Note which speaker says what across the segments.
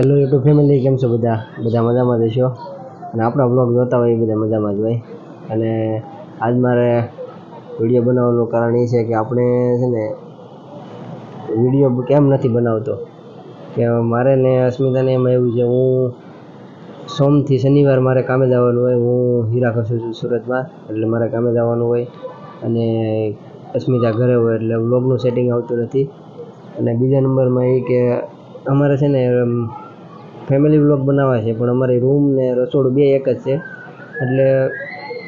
Speaker 1: Hello YouTube family કેમ છો બધા? બધા મજામાં જશો અને આપણા બ્લોગ જોતા હોય એ બધા મજામાં જ હોય. અને આજ મારે વીડિયો બનાવવાનું કારણ એ છે કે આપણે છે ને વીડિયો કેમ નથી બનાવતો? કે મારે ને અસ્મિતાને એમાં એવું છે, હું સોમથી શનિવાર મારે કામે જવાનું હોય, હું હીરા ખસું છું સુરતમાં, એટલે મારે કામે જવાનું હોય. અને અસ્મિતા ઘરે હોય, એટલે વ્લોગનું સેટિંગ આવતું નથી. અને બીજા નંબરમાં એ કે અમારે છે ને ફેમિલી વ્લોગ બનાવવા છે, પણ અમારી રૂમ ને રસોડું બે એક જ છે. એટલે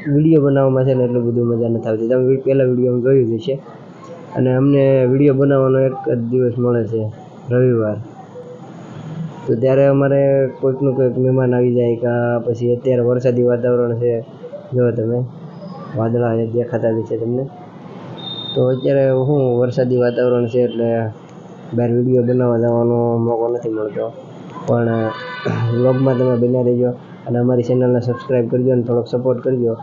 Speaker 1: વીડિયો બનાવવામાં છે ને એટલું બધું મજા નથી આવતી. તમે પહેલાં વીડિયો જોયું જ છે અને અમને વીડિયો બનાવવાનો એક જ દિવસ મળે છે, રવિવાર. તો ત્યારે અમારે કોઈકનું કોઈક મહેમાન આવી જાય કાં પછી અત્યારે વરસાદી વાતાવરણ છે. જો તમે, વાદળા દેખાતા છે તમને. તો અત્યારે શું વરસાદી વાતાવરણ છે એટલે બહાર વીડિયો બનાવવા જવાનો મોકો નથી મળતો. પણ વ્લોગમાં તમે બન્યા રહેજો અને અમારી ચેનલને સબસ્ક્રાઈબ કરજો અને થોડોક સપોર્ટ કરજો.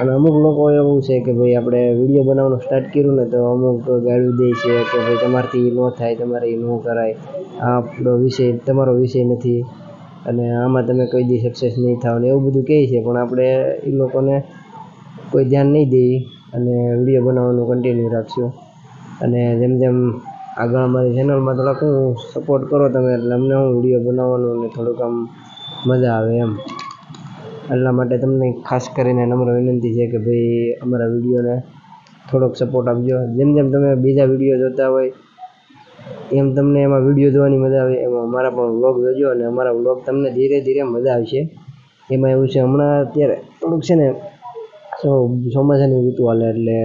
Speaker 1: અને અમુક લોકો એવું છે કે ભાઈ આપણે વીડિયો બનાવવાનું સ્ટાર્ટ કર્યું ને તો અમુક ગાળું દે છે કે ભાઈ તમારથી ન થાય, તમારે ન કરાય. આ આપણો વિષય, તમારો વિષય નથી. અને આમાં તમે કોઈ દી સક્સેસ નહીં થાવ ને એવું બધું કહે છે, પણ આપણે એ લોકોને કોઈ ધ્યાન નહીં દઈએ અને વીડિયો બનાવવાનું કન્ટિન્યુ રાખશું. અને જેમ જેમ આગળ અમારી ચેનલમાં થોડાક હું સપોર્ટ કરો તમે, એટલે અમને હું વીડિયો બનાવવાનું અને થોડુંક આમ મજા આવે એમ. એટલા માટે તમને ખાસ કરીને નમ્ર વિનંતી છે કે ભાઈ અમારા વિડીયોને થોડોક સપોર્ટ આપજો. જેમ જેમ તમે બીજા વીડિયો જોતા હોય, એમ તમને એમાં વીડિયો જોવાની મજા આવે. એમાં અમારા પણ વ્લોગ જોજો અને અમારા વ્લોગ તમને ધીરે ધીરે મજા આવશે. એમાં એવું છે, હમણાં અત્યારે થોડુંક છે ને ચોમાસાની ઋતુ હાલે એટલે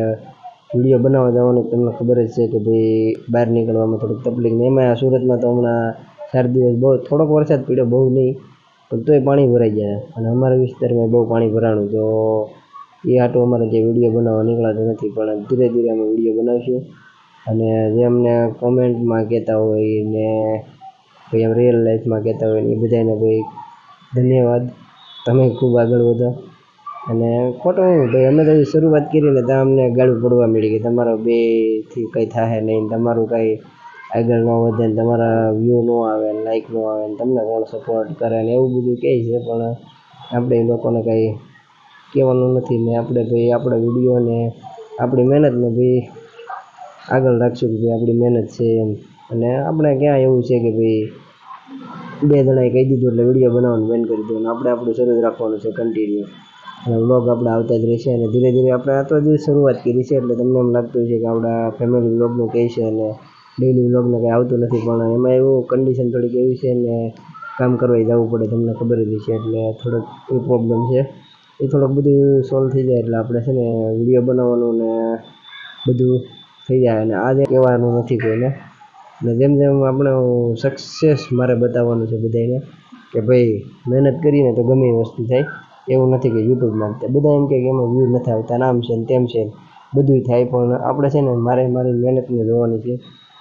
Speaker 1: વીડિયો બનાવવા જવાનું તમને ખબર જ છે કે ભાઈ બહાર નીકળવામાં થોડીક તકલીફ ને એમાં સુરતમાં તો હમણાં ચાર દિવસ બહુ, થોડોક વરસાદ પડ્યો, બહુ નહીં, પણ તોય પાણી ભરાઈ ગયા. અને અમારા વિસ્તારમાં બહુ પાણી ભરાણું, તો એ આટો અમારે જે વીડિયો બનાવવા નીકળાતો નથી, પણ ધીરે ધીરે અમે વીડિયો બનાવીશું. અને જે અમને કોમેન્ટમાં કહેતા હોય ને ભાઈ એમ રિયલ લાઈફમાં કહેતા હોય એ બધાને ભાઈ ધન્યવાદ. તમે ખૂબ આગળ વધો. અને ખોટું ભાઈ અમે તો શરૂઆત કરી ને ત્યાં અમને ગાળું પડવા મળી કે તમારો બેથી કંઈ થાય નહીં તમારું કાંઈ આગળ ન વધે ને તમારા વ્યૂ ન આવે ને લાઇક ન આવે ને તમને કોણ સપોર્ટ કરે ને એવું બધું કહે છે. પણ આપણે એ લોકોને કાંઈ કહેવાનું નથી ને આપણે ભાઈ આપણા વિડીયોને આપણી મહેનતને ભાઈ આગળ રાખશું કે ભાઈ આપણી મહેનત છે એમ. અને આપણે ક્યાં એવું છે કે ભાઈ બે જણાએ કહી દીધું એટલે વીડિયો બનાવવાનું બંધ કરી દો અને આપણે આપણું શરૂ રાખવાનું છે કન્ટિન્યુ અને વ્લોગ આપણે આવતા જ રહેશે અને ધીરે ધીરે આપણે આ તો હજી શરૂઆત કરી છે એટલે તમને એમ લાગતું છે કે આપણા ફેમિલી વ્લોગનું કહે છે અને ડેઇલી વ્લોગને કંઈ આવતું નથી, પણ એમાં એવું કન્ડિશન થોડીક એવી છે ને કામ કરવા જવું પડે તમને ખબર જ છે એટલે થોડોક એ પ્રોબ્લેમ છે. એ થોડુંક બધું સોલ્વ થઈ જાય એટલે આપણે છે ને વીડિયો બનાવવાનું ને બધું થઈ જાય અને આજે કહેવાનું નથી કોઈને. અને જેમ જેમ આપણે સક્સેસ મારે બતાવવાનું છે બધાને કે ભાઈ મહેનત કરીને તો ગમે એ વસ્તુ થાય. એવું નથી કે યુટ્યુબમાં તે બધા એમ કે એમાં વ્યૂ નથી આવતા નામ છે ને તેમ છે બધું થાય, પણ આપણે છે ને મારે મારી મહેનતને જોવાની છે.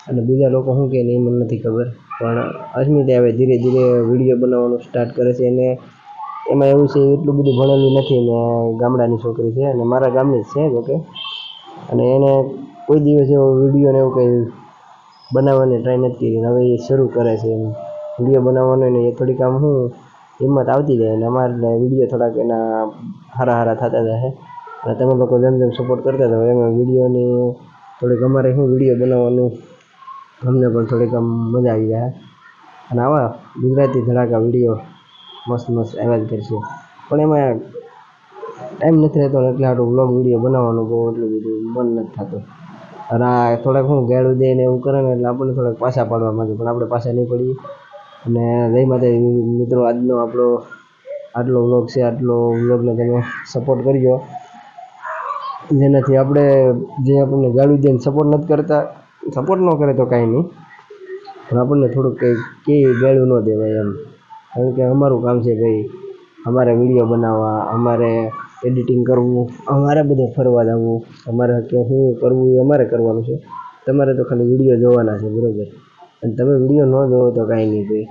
Speaker 1: અને બીજા લોકો શું કહે ને એ મને નથી ખબર. પણ અસ્મિતા હવે ધીરે ધીરે વીડિયો બનાવવાનું સ્ટાર્ટ કરે છે અને એમાં એવું છે, એટલું બધું ભણેલું નથી ને ગામડાની છોકરી છે અને મારા ગામની જ છે જોકે અને એને કોઈ દિવસ એવો વીડિયો ને એવું કંઈ બનાવવાની ટ્રાય નથી કરી. હવે એ શરૂ કરે છે વીડિયો બનાવવાનો ને એ થોડીક આમ શું હિંમત આવતી જાય અને અમારે વીડિયો થોડાક એના હારા હારા થતા જશે અને તમે લોકો જેમ જેમ સપોર્ટ કરતા હતા એમાં વિડીયોની થોડીક અમારે શું વીડિયો બનાવવાનું, અમને પણ થોડીક આમ મજા આવી જાય. અને આવા ગુજરાતી ધડાકા વીડિયો મસ્ત મસ્ત આવ્યા જ કરશે. પણ એમાં ટાઈમ નથી રહેતો એટલે આટલું વ્લોગ વીડિયો બનાવવાનું બહુ એટલું બધું મન નથી થતું. અને આ થોડાક હું ગાળું દે ને એવું કરે ને એટલે આપણને થોડાક પાછા પાડવા માંગે, પણ આપણે પાછા નહીં પડીએ. અને જય માતાજી, મિત્રો, આજનો આપણો આટલો વ્લોગ છે, આટલો વ્લોગને તમે સપોર્ટ કરજો. જેનાથી આપણે જે આપણને ગાળું દઈને સપોર્ટ નથી કરતા સપોર્ટ ન કરે તો કાંઈ નહીં. પણ આપણને થોડુંક કંઈ કે ગાળું ન દેવાય એમ. કારણ કે અમારું કામ છે ભાઈ, અમારે વીડિયો બનાવવા, અમારે એડિટિંગ કરવું, અમારે બધે ફરવા જવું. અમારે કે શું કરવું એ અમારે કરવાનું છે. તમારે તો ખાલી વીડિયો જોવાના છે, બરાબર. અને તમે વીડિયો ન જોવો તો કાંઈ નહીં ભાઈ.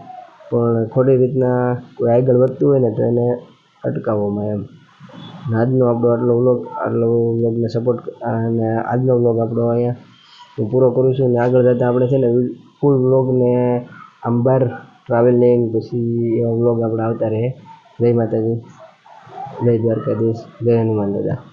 Speaker 1: પણ ખોટી રીતના કોઈ આગળ વધતું હોય ને તો એને અટકાવવામાં એમ. અને આજનો આપણો આટલો વ્લોગ આટલો વ્લોગને સપોર્ટ અને આજનો વ્લોગ આપણો અહીંયા હું પૂરો કરું છું. ને આગળ જતાં આપણે છે ને ફૂલ વ્લોગને અંબર ટ્રાવેલિંગ પછી એવા વ્લોગ આપણે આવતા રહે. જય માતાજી. જય દ્વારકાધીશ. જય હનુમાન દાદા.